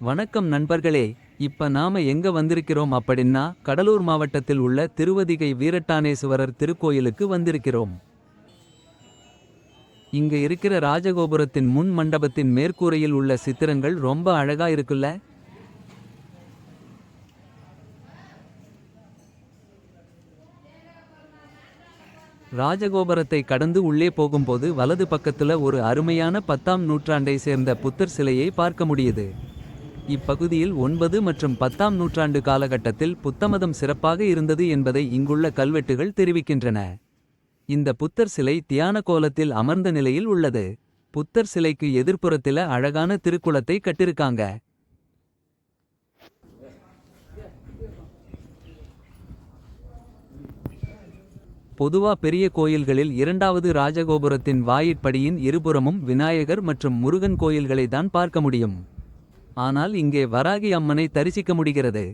வணக்கம் நண்பர்களே இப்ப நாம எங்க வந்திருக்கிறோம் அப்படின்னா கடலூர் மாவட்டத்தில் உள்ள திருவதிகை வீரட்டானேஸ்வரர் திருக்கோயிலுக்கு வந்திருக்கிறோம். இங்க இருக்கிற ராஜகோபுரத்தின் முன் மண்டபத்தின் மேற்கூரையில் உள்ள சித்திரங்கள் ரொம்ப அழகா இருக்குல்ல? ராஜகோபுரத்தை கடந்து உள்ளே போகும்போது வலது பக்கத்துல ஒரு அருமையான பத்தாம் நூற்றாண்டை சேர்ந்த புத்தர் சிலையை பார்க்க முடியுது. இப்பகுதியில் ஒன்பது மற்றும் பத்தாம் நூற்றாண்டு காலகட்டத்தில் புத்தமதம் சிறப்பாக இருந்தது என்பதை இங்குள்ள கல்வெட்டுகள் தெரிவிக்கின்றன. இந்த புத்தர் சிலை தியான கோலத்தில் அமர்ந்த நிலையில் உள்ளது. புத்தர் சிலைக்கு எதிர்ப்புறத்தில அழகான திருக்குளத்தை கட்டிருக்காங்க. பொதுவா பெரிய கோயில்களில் இரண்டாவது ராஜகோபுரத்தின் வாயிற்படியின் இருபுறமும் விநாயகர் மற்றும் முருகன் கோயில்களை தான் பார்க்க முடியும். ஆனால் இங்கே வராகி அம்மனை தரிசிக்க முடிகிறது.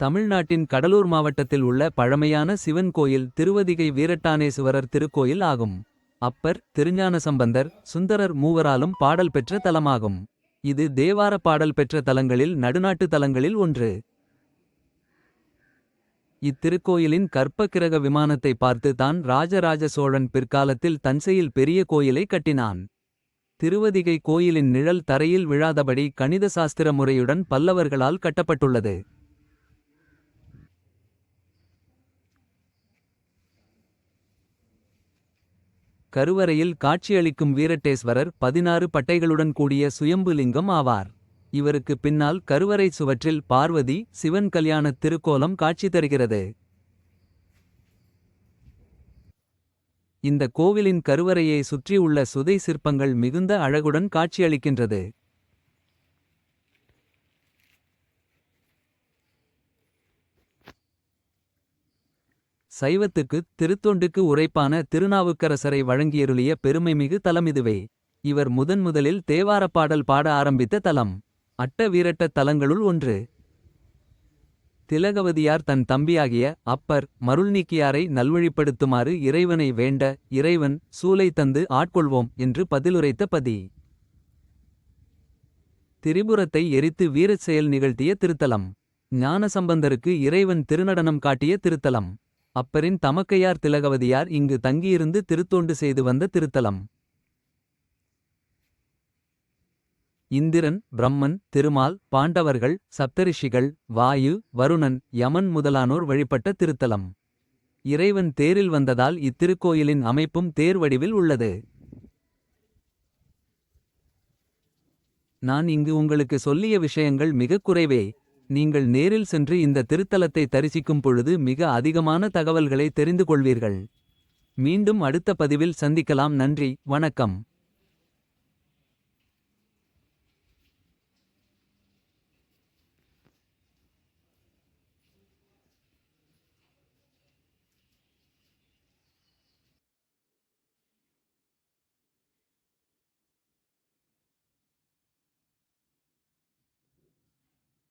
தமிழ்நாட்டின் கடலூர் மாவட்டத்தில் உள்ள பழமையான சிவன் கோயில் திருவதிகை வீரட்டானேசுவரர் திருக்கோயில் ஆகும். அப்பர் திருஞான சம்பந்தர் சுந்தரர் மூவராலும் பாடல் பெற்ற தலமாகும். இது தேவார பாடல் பெற்ற தலங்களில் நடுநாட்டு தலங்களில் ஒன்று. இத்திருக்கோயிலின் கற்பக்கிரக விமானத்தை பார்த்து தான் ராஜராஜ சோழன் பிற்காலத்தில் தஞ்சையில் பெரிய கோயிலை கட்டினான். திருவதிகை கோயிலின் நிழல் தரையில் விழாதபடி கணித சாஸ்திர முறையுடன் பல்லவர்களால் கட்டப்பட்டுள்ளது. கருவறையில் காட்சியளிக்கும் வீரட்டேஸ்வரர் பதினாறு பட்டைகளுடன் கூடிய சுயம்புலிங்கம் ஆவார். இவருக்கு பின்னால் கருவறை சுவற்றில் பார்வதி சிவன் கல்யாண திருக்கோலம் காட்சி தருகிறது. இந்த கோவிலின் கருவறையை சுற்றியுள்ள சுதை சிற்பங்கள் மிகுந்த அழகுடன் காட்சியளிக்கின்றது. சைவத்துக்கு திருத்தொண்டுக்கு உரைப்பான திருநாவுக்கரசரை வழங்கியருளிய பெருமைமிகு தலமிதுவே இவர் முதன்முதலில் தேவாரப் பாடல் பாட ஆரம்பித்த தலம். அட்ட வீரட்ட தலங்களுள் ஒன்று. திலகவதியார் தன் தம்பியாகிய அப்பர் மருள்நீக்கியாரை நல்வழிப்படுத்துமாறு இறைவனை வேண்ட இறைவன் சூலை தந்து ஆட்கொள்வோம் என்று பதிலுரைத்த பதி. திரிபுரத்தை எரித்து வீரச் செயல் நிகழ்த்திய திருத்தலம். ஞானசம்பந்தருக்கு இறைவன் திருநடனம் காட்டிய திருத்தலம். அப்பரின் தமக்கையார் திலகவதியார் இங்கு தங்கியிருந்து திருத்தோண்டு செய்து வந்த திருத்தலம். இந்திரன் பிரம்மன் திருமால் பாண்டவர்கள் சப்தரிஷிகள் வாயு வருணன் யமன் முதலானோர் வழிபட்ட திருத்தலம். இறைவன் தேரில் வந்ததால் இத்திருக்கோயிலின் அமைப்பும் தேர் வடிவில் உள்ளது. நான் இங்கு உங்களுக்கு சொல்லிய விஷயங்கள் மிகக் குறைவே. நீங்கள் நேரில் சென்று இந்த திருத்தலத்தை தரிசிக்கும் பொழுது மிக அதிகமான தகவல்களை தெரிந்து கொள்வீர்கள். மீண்டும் அடுத்த பதிவில் சந்திக்கலாம். நன்றி. வணக்கம்.